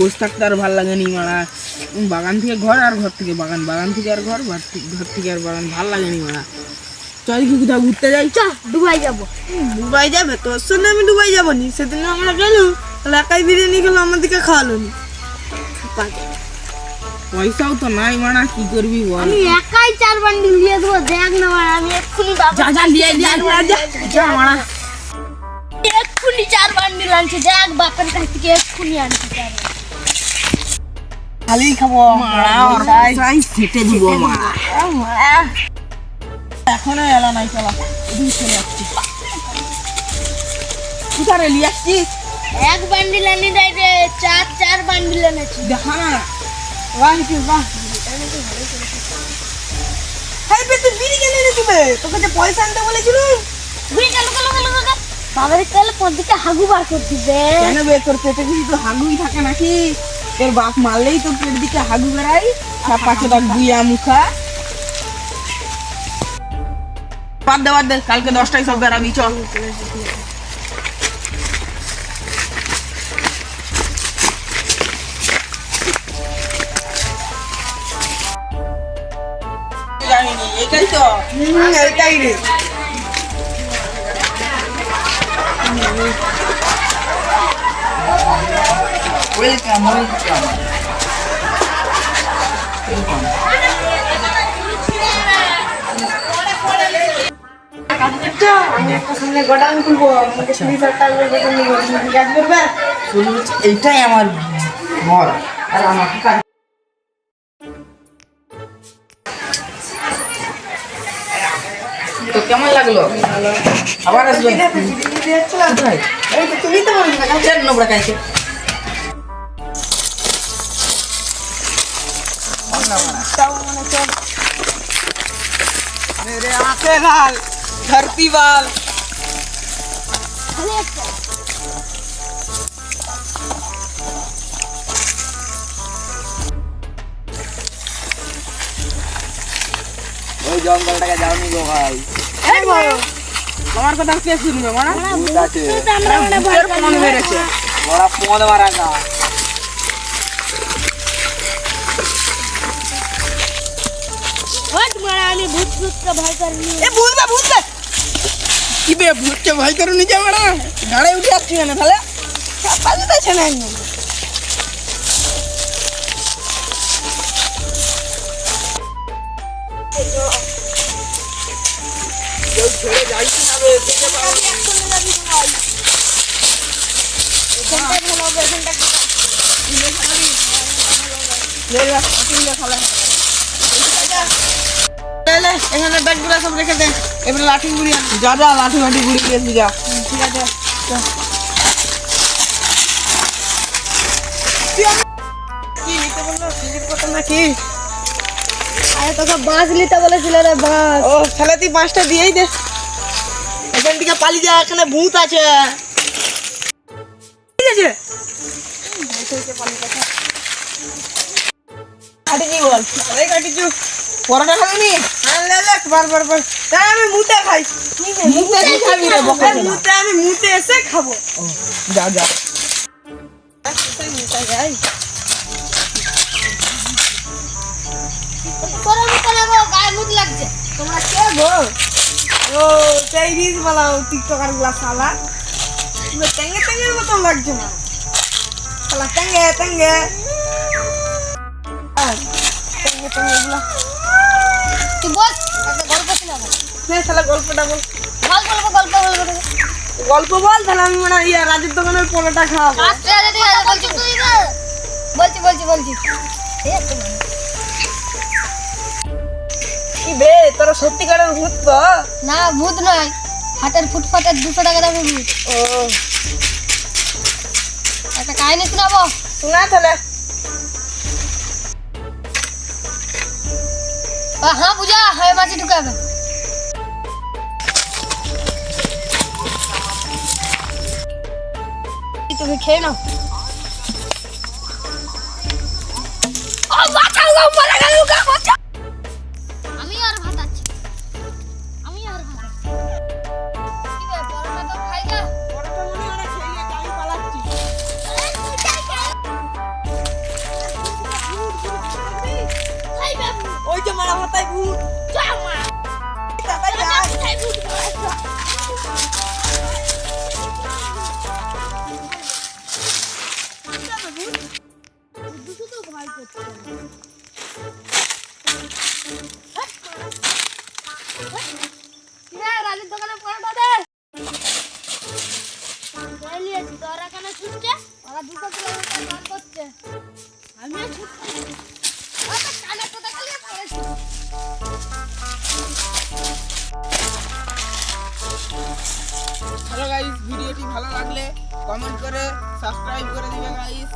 বসে থাকতে আর ভালো লাগেনি মারা। বাগান থেকে ঘর আর ঘর থেকে বাগান বাগান থেকে আর ঘর ঘর থেকে ঘর থেকে আর বাগান ভালো লাগেনি মারা। চল কি কোথাও ঘুরতে যাই? চ দুবাই যাব। দুবাই যাবে তোর সঙ্গে আমি দুবাই যাব নি। সেদিন আমরা গেলাম একাই বিরিয়ানি খেলো আমাদেরকে খাওয়ালো নি। পয়সাও তো নাই মারা কি করবি বল? আমি একাই চার বান্ডিল দিয়ে দেবো দেখ না মারা, আমি এক্ষুনি যা যা লিয়ে যা যা। যা মারা। এক্ষুনি চার বান্ডিল আনছি দেখ বাপের কাছ থেকে এক্ষুনি আনছি চার। খালি খাব মারা ওর পয়সাই সেটে দিব এখনও এলা নাই চলা। চলে যাচ্ছি কোথায় লিয়ে আসছিস? এক বান্ডিল আনি দেয় রে চার চার বান্ডিল এনেছি। দেখা না। বাহ কি বাহ হাই বে তুই বিড়ি কেন এনে দিবে তোকে যে পয়সা আনতে বাবার তাহলে পদিকে হাগু বার করে দিবে কেন বে তোর পেটে কিছু তো হাগুই থাকে নাকি? তোর বাপ মারলেই তোর পেট দিকে হাগু বেড়াই তার পাশে তার গুইয়া মুখা। বাদ দে বাদ দে কালকে দশটায় সব বেড়াবি চল। এটাই তো। এটাই রে ওয়েলকাম ওয়েলকাম আমি একটা সামনে গোডাউন খুলবো আমাকে তিরিশ হাজার টাকা করে বেতন দেবো তুমি কি করবে এইটাই আমার ঘর। আর আমাকে তো কেমন লাগল? আবার আসবেন? এই তো তুমি তো বলবে না খাইছে। मेरे आंखें लाल धरती वाल খালি একটা ওই জঙ্গলটাকে যাওনি গো ভাই এই বলো আমার কথা কে শুনবে মারা ভূত আছে তো আমরা মানে ভয় ভূতের ফোন মেরেছে ওরা পদ মারা না হট মারা আমি ভূত ভূতকে ভয় করিনি এ ভূতবে ভূতবে কি বে ভূতকে ভয় করে নিজে মারা গাড়ি উঠে আসছি না তাহলে পালিয়ে আছে না একদম লে, এখানে ব্যাগগুলো সব রেখে দে। এবারে লাঠি গুড়ি যা যা লাঠি মাটি গুড়ি দিয়েছি যা। ঠিক আছে কি নিতে বলল? সিজির কথা নাকি? আরে তোকে বাঁশ নিতে বলেছিল রে বাঁশ ও তাহলে তুই পাঁচটা দিয়েই দে। এখান থেকে পালিয়ে যা এখানে ভূত আছে। ঠিক আছে। কাটিছি বল? আরে কাটিছু পরোটা খাবি নি? হ্যাঁ লে লে বার বার বার। তাই আমি মুতে খাই। কি খাবি রে আরে মুতে। আমি মুতে এসে খাব। যা যা। মুতে যাই মতো গায়ে মুখ লাগছে তোমরা কে গো ও সেই রিস টিকটকারগুলা সালা টেঙ্গে টেঙ্গের মতন লাগছে না। সালা টেঙ্গে টেঙ্গে। আর টেঙ্গে টেঙ্গে এগুলা। তুই বল। একটা গল্প শোনাবো নে শালা গল্পটা বল। বল বলব গল্প বলব তোকে। গল্প বল তাহলে আমি মানে ইয়া রাজের দোকানের পরোটা খাওয়াবো। আচ্ছা যদি বলছি তুই বলছি বলছি বলছি। এই তো। কি বে তোরা সত্যিকারের ভূত তো? না ভূত নয়। হাতের ফুটফাটের দুশো টাকা দামের ভূত। ও। একটা কাহিনী শোনাবো? শোনা তাহলে। হ্যাঁ পূজা হ্যাঁ মাছি ঢুকাবে তুমি খেয়ে নাও আমি গাইস ভিডিওটি ভালো লাগলে কমেন্ট করে সাবস্ক্রাইব করে দিবে গাইস